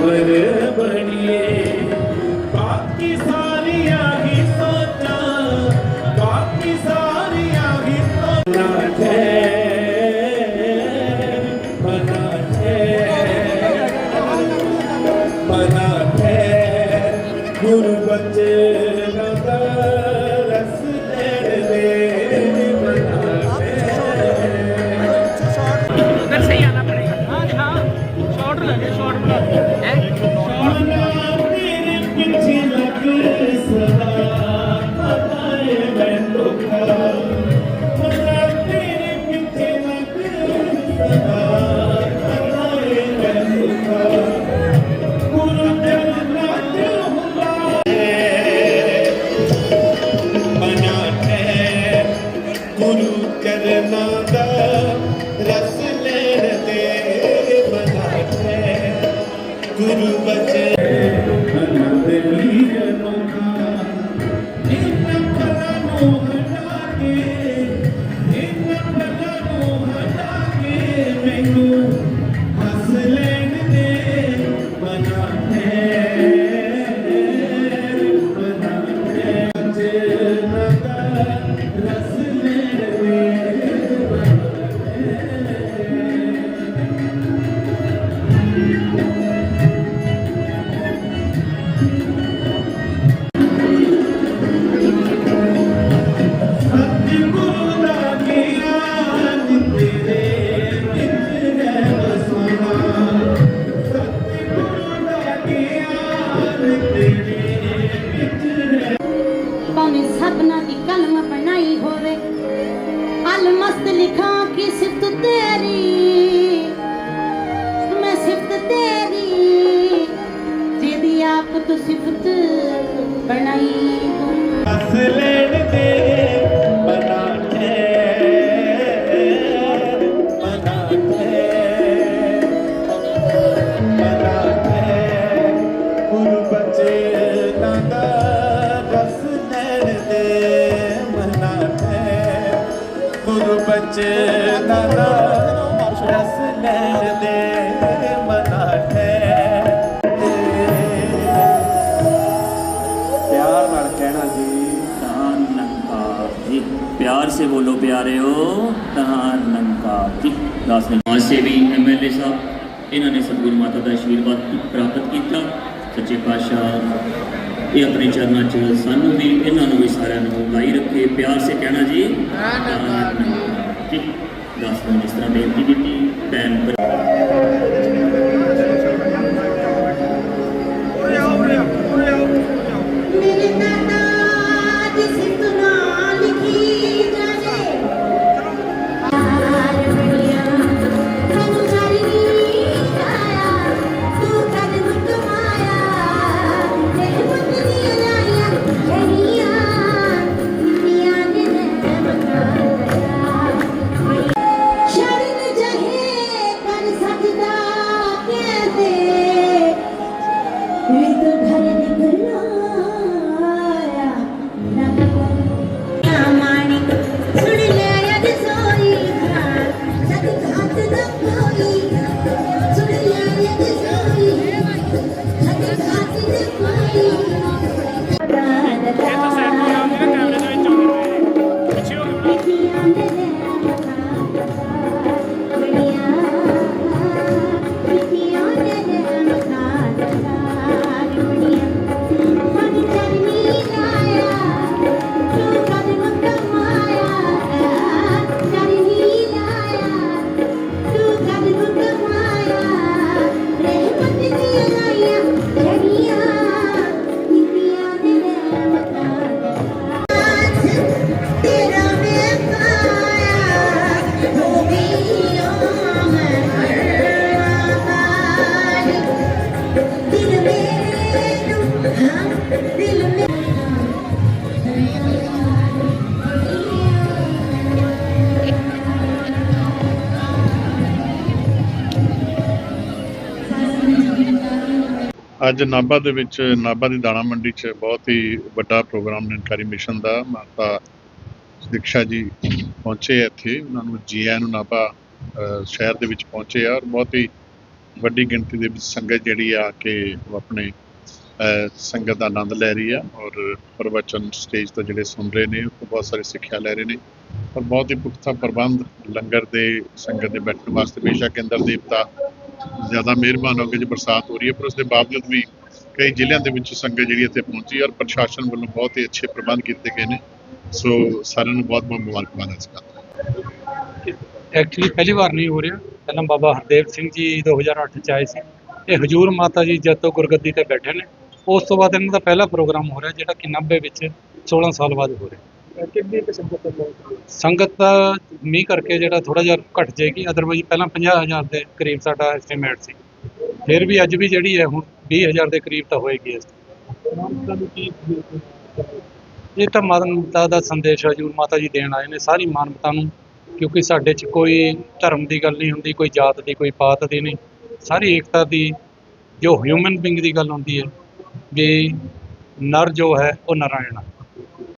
ਕਾਰਾਂ ਬਣੀਏ। ਬਾਕੀ ਸਾਰੀਆਂ ਹੀ ਸੋਚਾਂ, ਬਾਕੀ ਸਾਰੀਆਂ ਹੀ ਸੋਚਾਂ। ਬਣਾ ਠਹਿਰ ਬਣਾ ਠਹਿਰ ਗੁਰਬਤ ਦਾ ਗੁਰੂ ਸਪਨਾ ਬਣਾਈ ਹੋਵੇ। ਅਲ ਮਸਤ ਲਿਖਾਂ ਕਿ ਸਿਫਤ ਤੇਰੀ। ਮੈਂ ਸਿਫਤ ਤੇਰੀ, ਜਿਹਦੀ ਆਪ ਤੂੰ ਸਿਫਤ ਬਣਾਈ ਹੋ ਹੱਸ ਬੱਚੇ ਦਾ ਰਸ ਲੈਣ ਦੇ ਬਣਾ ਹੈ ਪਿਆਰ ਨਾਲ ਕਹਿਣਾ ਜੀ। ਧੰਨ ਨੰਕਾਰ ਜੀ। ਪਿਆਰ ਸੇ ਬੋਲੋ ਪਿਆਰਿਓ ਧੰਨ ਨੰਕਾਰ ਜੀ। ਦਾਸ ਨੇ ਸਮਾਜ ਸੇਵੀ ਐਮਐਲਏ ਸਾਹਿਬ ਇਹਨਾਂ ਨੇ ਸਤਿਗੁਰੂ ਮਾਤਾ ਦਾ ਆਸ਼ੀਰਵਾਦ ਪ੍ਰਾਪਤ ਕੀਤਾ। ਸੱਚੇ ਪਾਤਸ਼ਾਹ ਇਹ ਆਪਣੇ ਚਰਨਾਂ 'ਚ ਸਾਨੂੰ ਵੀ ਇਹਨਾਂ ਨੂੰ ਵੀ ਸਾਰਿਆਂ ਨੂੰ ਲਾਈ ਰੱਖੇ। ਪਿਆਰ ਸੇ ਕਹਿਣਾ ਜੀ ਧੰਨ ਨੰਕਾਰ ਜੀ ਦਾਸ ਨੇ ਤਰ੍ਹਾਂ ਬੇਨਤੀ ਕੀਤੀ ਭੈਣ ਅੱਜ ਨਾਭਾ ਦੇ ਵਿੱਚ, ਨਾਭਾ ਦੀ ਦਾਣਾ ਮੰਡੀ 'ਚ ਬਹੁਤ ਹੀ ਵੱਡਾ ਪ੍ਰੋਗਰਾਮ ਨਿਰੰਕਾਰੀ ਮਿਸ਼ਨ ਦਾ ਮਾਤਾ ਦੀਕਸ਼ਾ ਜੀ ਪਹੁੰਚੇ ਇੱਥੇ। ਉਹਨਾਂ ਨੂੰ ਜੀਆਈ ਨੂੰ ਨਾਭਾ ਸ਼ਹਿਰ ਦੇ ਵਿੱਚ ਪਹੁੰਚੇ ਆ ਔਰ ਬਹੁਤ ਹੀ ਵੱਡੀ ਗਿਣਤੀ ਦੇ ਵਿੱਚ ਸੰਗਤ ਜਿਹੜੀ ਆ ਕੇ ਉਹ ਆਪਣੇ ਸੰਗਤ ਦਾ ਆਨੰਦ ਲੈ ਰਹੀ ਆ ਔਰ ਪ੍ਰਵਚਨ ਸਟੇਜ ਤੋਂ ਜਿਹੜੇ ਸੁਣ ਰਹੇ ਨੇ, ਉਹ ਬਹੁਤ ਸਾਰੇ ਸਿੱਖਿਆ ਲੈ ਰਹੇ ਨੇ। ਔਰ ਬਹੁਤ ਹੀ ਪੁਖਤਾ ਪ੍ਰਬੰਧ ਲੰਗਰ ਦੇ, ਸੰਗਤ ਦੇ ਬੈਠਣ ਵਾਸਤੇ ਬੇਸ਼ੱਕ ਇੰਦਰ ਦੇਵਤਾ ਜ਼ਿਆਦਾ ਮਿਹਰਬਾਨ ਹੋ ਕੇ ਜੇ ਬਰਸਾਤ ਹੋ ਰਹੀ ਹੈ, ਪਰ ਉਸ ਦੇ ਬਾਵਜੂਦ ਵੀ ਕਈ ਜ਼ਿਲ੍ਹਿਆਂ ਦੇ ਵਿੱਚ ਸੰਗਤ ਜਿਹੜੀ ਇੱਥੇ ਪਹੁੰਚੀ ਔਰ ਪ੍ਰਸ਼ਾਸਨ ਵੱਲੋਂ ਬਹੁਤ ਹੀ ਅੱਛੇ ਪ੍ਰਬੰਧ ਕੀਤੇ ਗਏ ਨੇ। ਸੋ ਸਾਰਿਆਂ ਨੂੰ ਬਹੁਤ ਬਹੁਤ ਮੁਬਾਰਕਬਾਦ ਇਸ ਗੱਲ ਐਕਚੁਅਲੀ ਪਹਿਲੀ ਵਾਰ ਨਹੀਂ ਹੋ ਰਿਹਾ। ਪਹਿਲਾਂ ਬਾਬਾ ਹਰਦੇਵ ਸਿੰਘ ਜੀ 2008 ਚ ਆਏ ਸੀ। ਇਹ ਹਜੂਰ ਮਾਤਾ ਜੀ ਜਦ ਤੋਂ ਗੁਰਗੱਦੀ ਤੇ ਬੈਠੇ ਨੇ, ਉਸ ਤੋਂ ਬਾਅਦ ਇਹਨਾਂ ਦਾ ਪਹਿਲਾ ਪ੍ਰੋਗਰਾਮ ਹੋ ਰਿਹਾ, ਜਿਹੜਾ ਕਿ 90 ਵਿੱਚ 16 ਸਾਲ ਬਾਅਦ ਹੋ ਰਿਹਾ। ਕਿੰਨੀ ਕੁ ਸੰਗਤ ਲੋਕ? ਸੰਗਤ ਦਾ ਮੀਂਹ ਕਰਕੇ ਜਿਹੜਾ ਥੋੜਾ ਜਿਹਾ ਘਟ ਜਾਏਗੀ ਅਦਰਵਾਈਜ਼ ਪਹਿਲਾਂ 50000 ਦੇ ਕਰੀਬ ਸਾਡਾ ਐਸਟੀਮੇਟ ਸੀ। ਫਿਰ ਵੀ ਅੱਜ ਵੀ ਜਿਹੜੀ ਹੈ ਹੁਣ 20000 ਦੇ ਕਰੀਬ ਤਾਂ ਹੋਏਗੀ ਇਸ ਇਹ ਤਾਂ ਮਾਨਵਤਾ ਦਾ ਸੰਦੇਸ਼ ਹਜੂਰ ਮਾਤਾ ਜੀ ਦੇਣ ਆਏ ਨੇ ਸਾਰੀ ਮਾਨਵਤਾ ਨੂੰ ਕਿਉਂਕਿ ਸਾਡੇ 'ਚ ਕੋਈ ਧਰਮ ਦੀ ਗੱਲ ਨਹੀਂ ਹੁੰਦੀ ਕੋਈ ਜਾਤ ਦੀ ਕੋਈ ਪਾਤ ਦੀ ਨਹੀਂ। ਸਾਰੀ ਏਕਤਾ ਦੀ ਜੋ ਹਿਊਮਨ ਬੀਇੰਗ ਦੀ ਗੱਲ ਹੁੰਦੀ ਹੈ ਵੀ ਨਰ ਜੋ ਹੈ ਉਹ ਨਾਰਾਇਣ ਹੈ